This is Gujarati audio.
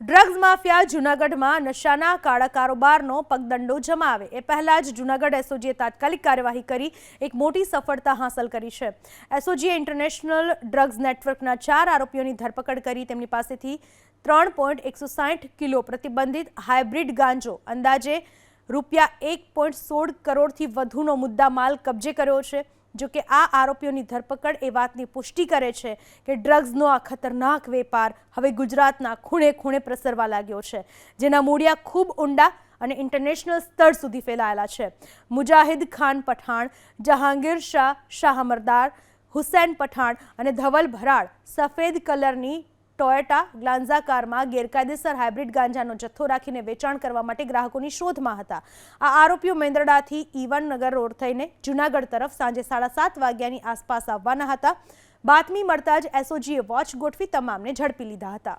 ડ્રગ્સ માફિયા જૂનાગઢમાં નશાના કાળા કારોબારનો પગદંડો જમાવે. એ પહેલા જ જૂનાગઢ એસઓજીએ તાત્કાલિક કાર્યવાહી કરી, એક મોટી સફળતા હાંસલ કરી છે. એસઓજીએ ઇન્ટરનેશનલ ડ્રગ્સ નેટવર્કના ચાર આરોપીઓની ધરપકડ કરી. તેમની પાસેથી ત્રણ પોઈન્ટ એકસો સાઠ કિલો પ્રતિબંધિત હાઇબ્રિડ ગાંજો, અંદાજે રૂપિયા એક પોઈન્ટ સોળ કરોડથી વધુનો મુદ્દામાલ કબજે કર્યો છે. જો કે આ આરોપીઓની ધરપકડ એ વાતની પુષ્ટિ કરે છે કે ડ્રગ્સનો આ ખતરનાક વેપાર હવે ગુજરાતના ખૂણે ખૂણે પ્રસરવા લાગ્યો છે, જેના મૂળિયા ખૂબ ઊંડા અને ઇન્ટરનેશનલ સ્તર સુધી ફેલાયેલા છે. મુજાહિદ ખાન પઠાણ, જહાંગીર શાહ શાહ મરદાર હુસૈન પઠાણ અને ધવલ ભરાડ સફેદ કલરની ટોયોટા ગ્લાન્ઝા કારમાં ગેરકાયદેસર હાઇબ્રિડ ગાંજાનો જથ્થો રાખીને વેચાણ કરવા માટે ગ્રાહકોની શોધમાં હતા. આ આરોપીઓ મેંદરડાથી ઈવન નગર રોડ થઈને જૂનાગઢ તરફ સાંજે સાડા સાત વાગ્યાની આસપાસ આવવાના હતા. બાતમી મળતા જ એસઓજીએ વોચ ગોઠવી તમામને ઝડપી લીધા હતા.